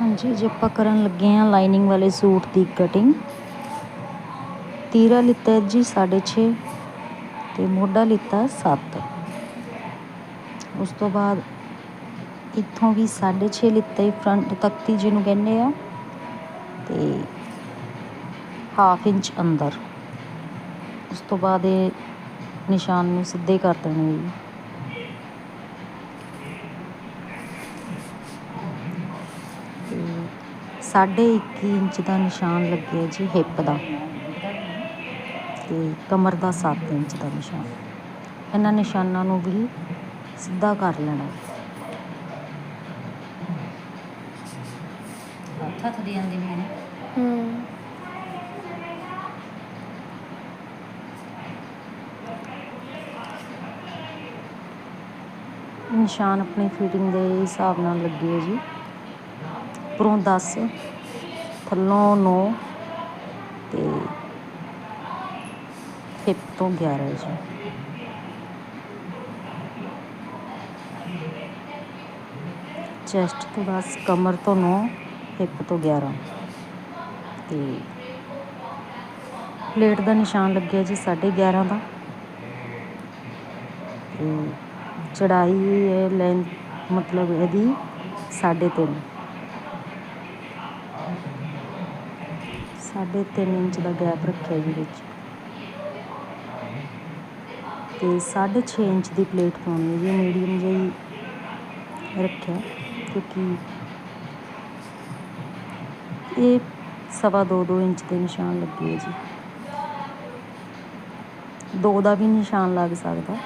ਹਾਂਜੀ, ਜੇ ਆਪਾਂ ਕਰਨ ਲੱਗੇ ਆ ਲਾਈਨਿੰਗ ਵਾਲੇ ਸੂਟ ਦੀ ਕਟਿੰਗ ਤੀਰਾ ਲਿੱਤਾ ਹੈ ਜੀ 6.5 ਤੇ ਮੋਢਾ ਲਿੱਤਾ 7 ਉਸ ਤੋਂ ਬਾਅਦ ਇੱਥੋਂ ਵੀ 6.5 ਲਿੱਤਾ ਹੈ ਫਰੰਟ ਤੱਕਤੀ ਜਿਹਨੂੰ ਕਹਿੰਦੇ ਆ, ਤੇ ਹਾਫ ਇੰਚ ਅੰਦਰ। ਉਸ ਤੋਂ ਬਾਅਦ ਇਹ ਨਿਸ਼ਾਨ ਨੂੰ ਸਿੱਧੇ ਕਰ ਦੇਣੇ ਜੀ ਤੇ ਸਾਢੇ 21 ਇੰਚ ਦਾ ਨਿਸ਼ਾਨ ਲੱਗਿਆ ਜੀ ਹਿੱਪ ਦਾ। ਤੇ ਕਮਰ ਦਾ 7 ਇੰਚ ਦਾ ਨਿਸ਼ਾਨ। ਇਹਨਾਂ ਨਿਸ਼ਾਨਾਂ ਨੂੰ ਵੀ ਸਿੱਧਾ ਕਰ ਲੈਣਾ। ਹੱਥ ਦੀ ਹੂੰ। ਨਿਸ਼ਾਨ ਆਪਣੀ ਫਿਟਿੰਗ ਦੇ ਹਿਸਾਬ ਨਾਲ ਲੱਗੇ ਜੀ। ਉੱਪਰੋਂ 10 ਥੱਲੋਂ 9 ਤੇ ਹਿੱਪ ਤੋਂ 11 ਜੀ। ਚੈਸਟ ਤੋਂ ਬਸ ਕਮਰ ਤੋਂ 9 ਹਿੱਪ ਤੋਂ 11 ਤੇ ਪਲੇਟ ਦਾ ਨਿਸ਼ਾਨ ਲੱਗਿਆ ਜੀ 11.5 ਦਾ। ਤੇ ਚੜਾਈ ਹੈ ਲੈਂਥ ਮਤਲਬ ਇਹਦੀ 3.5 ਸਾਢੇ ਤਿੰਨ ਇੰਚ ਦਾ ਗੈਪ ਰੱਖਿਆ ਜੀ ਵਿੱਚ। ਤੇ 6.5 ਇੰਚ ਦੀ ਪਲੇਟ ਪਾਉਣੀ ਹੈ ਜੀ ਮੀਡੀਅਮ ਜਿਹੀ ਰੱਖਿਆ, ਕਿਉਂਕਿ ਇਹ ਸਵਾ ਦੋ ਦੋ ਇੰਚ ਦੇ ਨਿਸ਼ਾਨ ਲੱਗੇ ਹੈ ਜੀ। ਦੋ ਦਾ ਵੀ ਨਿਸ਼ਾਨ ਲੱਗ ਸਕਦਾ।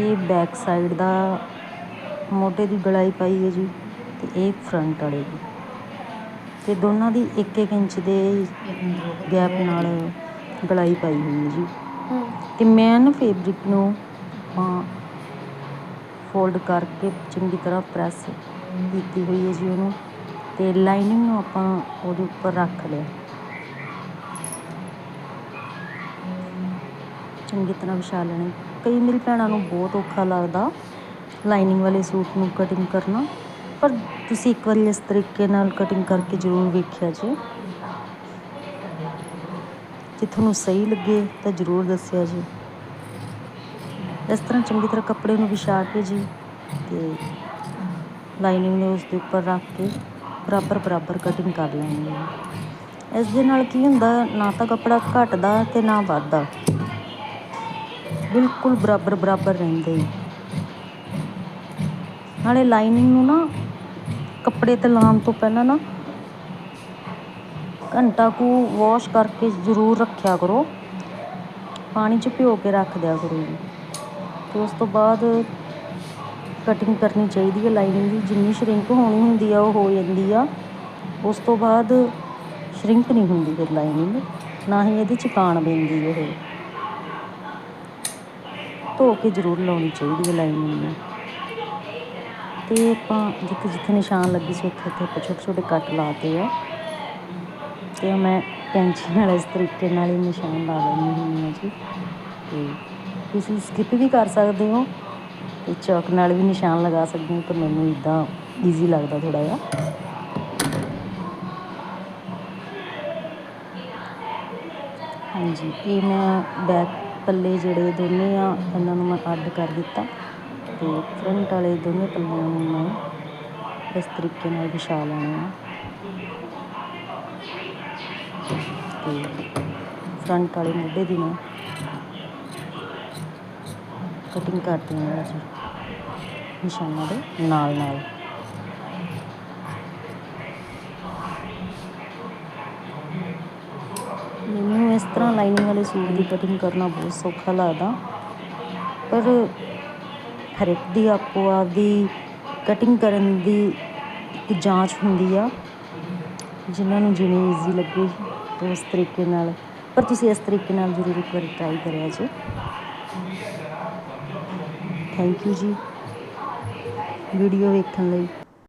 ਇਹ ਬੈਕ ਸਾਈਡ ਦਾ ਮੋਢੇ ਦੀ ਗਲਾਈ ਪਾਈ ਹੈ ਜੀ ਤੇ ਇਹ ਫਰੰਟ ਵਾਲੇ ਦੀ। ਤੇ ਦੋਨਾਂ ਦੀ 1-1 ਇੰਚ ਦੇ ਗੈਪ ਨਾਲ ਗਲਾਈ ਪਾਈ ਹੋਈ ਹੈ ਜੀ। ਹੂੰ ਤੇ ਮੈਂ ਨਾ ਫੈਬਰਿਕ ਨੂੰ ਆਪਾਂ ਫੋਲਡ ਕਰਕੇ ਚੰਗੀ ਤਰ੍ਹਾਂ ਪ੍ਰੈਸ ਕੀਤੀ ਹੋਈ ਹੈ ਜੀ ਉਹਨੂੰ ਤੇ ਲਾਈਨਿੰਗ ਨੂੰ ਆਪਾਂ ਉਹਦੇ ਉੱਪਰ ਰੱਖ ਲਿਆ। ਚੰਗੀ ਤਰ੍ਹਾਂ ਵਿਛਾ ਲੈਣੀ ਕਈ ਮੇਰੀ ਭੈਣਾਂ ਨੂੰ ਬਹੁਤ ਔਖਾ ਲੱਗਦਾ ਲਾਈਨਿੰਗ ਵਾਲੇ ਸੂਟ ਨੂੰ ਕਟਿੰਗ ਕਰਨਾ। ਪਰ ਤੁਸੀਂ ਇੱਕ ਵਾਰੀ ਇਸ ਤਰੀਕੇ ਨਾਲ ਕਟਿੰਗ ਕਰਕੇ ਜ਼ਰੂਰ ਵੇਖਿਆ ਜੀ। ਜੇ ਤੁਹਾਨੂੰ ਸਹੀ ਲੱਗੇ ਤਾਂ ਜ਼ਰੂਰ ਦੱਸਿਆ ਜੀ। ਇਸ ਤਰ੍ਹਾਂ ਚੰਗੀ ਤਰ੍ਹਾਂ ਕੱਪੜੇ ਨੂੰ ਵਿਛਾ ਕੇ ਜੀ ਤੇ ਲਾਈਨਿੰਗ ਨੂੰ ਉਸ ਦੇ ਉੱਪਰ ਰੱਖ ਕੇ ਬਰਾਬਰ ਬਰਾਬਰ ਕਟਿੰਗ ਕਰ ਲੈਣੀ ਹੈ। ਇਸ ਦੇ ਨਾਲ ਕੀ ਹੁੰਦਾ, ਨਾ ਤਾਂ ਕੱਪੜਾ ਘਟਦਾ ਤੇ ਨਾ ਵੱਧਦਾ। ਬਿਲਕੁਲ ਬਰਾਬਰ ਬਰਾਬਰ ਰਹਿੰਦੇ ਹੀ ਨਾਲੇ ਲਾਈਨਿੰਗ ਨੂੰ ਨਾ ਕੱਪੜੇ ਤੇ ਲਾਉਣ ਤੋਂ ਪਹਿਲਾਂ ਨਾ ਘੰਟਾ ਕੁ ਵਾਸ਼ ਕਰਕੇ ਜ਼ਰੂਰ ਰੱਖਿਆ ਕਰੋ। ਪਾਣੀ 'ਚ ਭਿਓ ਕੇ ਰੱਖ ਦਿਆ ਕਰੋ ਜੀ। ਤੇ ਉਸ ਤੋਂ ਬਾਅਦ ਕਟਿੰਗ ਕਰਨੀ ਚਾਹੀਦੀ ਹੈ ਲਾਈਨਿੰਗ ਦੀ। ਜਿੰਨੀ ਸ਼ਰਿੰਕ ਹੋਣੀ ਹੁੰਦੀ ਆ, ਉਹ ਹੋ ਜਾਂਦੀ ਆ। ਉਸ ਤੋਂ ਬਾਅਦ ਸ਼ਰਿੰਕ ਨਹੀਂ ਹੁੰਦੀ ਫਿਰ ਲਾਈਨਿੰਗ ਨਾ ਹੀ ਇਹਦੀ 'ਚ ਪੈਂਦੀ ਇਹ। ਧੋ ਕੇ ਜ਼ਰੂਰ ਲਾਉਣੀ ਚਾਹੀਦੀ ਹੈ ਲਾਈਨਿੰਗ ਨੂੰ। ਤੇ ਆਪਾਂ ਜਿੱਥੇ ਜਿੱਥੇ ਨਿਸ਼ਾਨ ਲੱਗੀ ਸੀ, ਉੱਥੇ ਉੱਥੇ ਆਪਾਂ ਛੋਟੇ ਛੋਟੇ ਕੱਟ ਲਾਤੇ ਆ। ਤੇ ਮੈਂ ਪੈਂਚੀ ਨਾਲ ਇਸ ਤਰੀਕੇ ਨਾਲ ਹੀ ਨਿਸ਼ਾਨ ਲਾ ਲੈਂਦੀ ਹੁੰਦੀ ਹਾਂ ਜੀ। ਤੇ ਤੁਸੀਂ ਸਕਿਪ ਵੀ ਕਰ ਸਕਦੇ ਹੋ ਤੇ ਚੌਕ ਨਾਲ ਵੀ ਨਿਸ਼ਾਨ ਲਗਾ ਸਕਦੇ ਹੋ ਪਰ ਮੈਨੂੰ ਇਦਾਂ ਈਜ਼ੀ ਲੱਗਦਾ ਥੋੜਾ ਜਿਹਾ। ਹਾਂਜੀ, ਇਹ ਮੈਂ ਬੈਕ ਪੱਲੇ ਜਿਹੜੇ ਦੋਨੇ ਆ, ਇਹਨਾਂ ਨੂੰ ਮੈਂ ਅੱਡ ਕਰ ਦਿੱਤਾ ਤੇ ਫਰੰਟ ਵਾਲੇ ਦੋਨੇ ਪੱਲਿਆਂ ਨੂੰ ਮੈਂ ਇਸ ਤਰੀਕੇ ਨਾਲ ਵਿਛਾ ਲੈਣੇ ਆ। ਤੇ ਫਰੰਟ ਵਾਲੇ ਮੋਢੇ ਦੀ ਮੈਂ ਕਟਿੰਗ ਕਰਦੀ ਹਾਂ ਜੀ, ਨਿਸ਼ਾਨਾਂ ਦੇ ਨਾਲ ਨਾਲ ਮੈਨੂੰ ਇਸ ਤਰ੍ਹਾਂ ਲਾਈਨਿੰਗ ਵਾਲੇ ਸੂਟ ਦੀ ਕਟਿੰਗ ਕਰਨਾ ਬਹੁਤ ਸੌਖਾ ਲੱਗਦਾ। ਪਰ ਹਰ ਇੱਕ ਦੀ ਆਪੋ ਆਪਦੀ ਕਟਿੰਗ ਕਰਨ ਦੀ ਇੱਕ ਜਾਂਚ ਹੁੰਦੀ ਆ, ਜਿਨ੍ਹਾਂ ਨੂੰ ਜਿਵੇਂ ਈਜ਼ੀ ਲੱਗੇ ਉਸ ਤਰੀਕੇ ਨਾਲ। ਪਰ ਤੁਸੀਂ ਇਸ ਤਰੀਕੇ ਨਾਲ ਜ਼ਰੂਰ ਇੱਕ ਵਾਰੀ ਟਰਾਈ ਕਰਿਆ ਜੀ। ਥੈਂਕ ਯੂ ਜੀ। ਵੀਡੀਓ ਵੇਖਣ ਲਈ।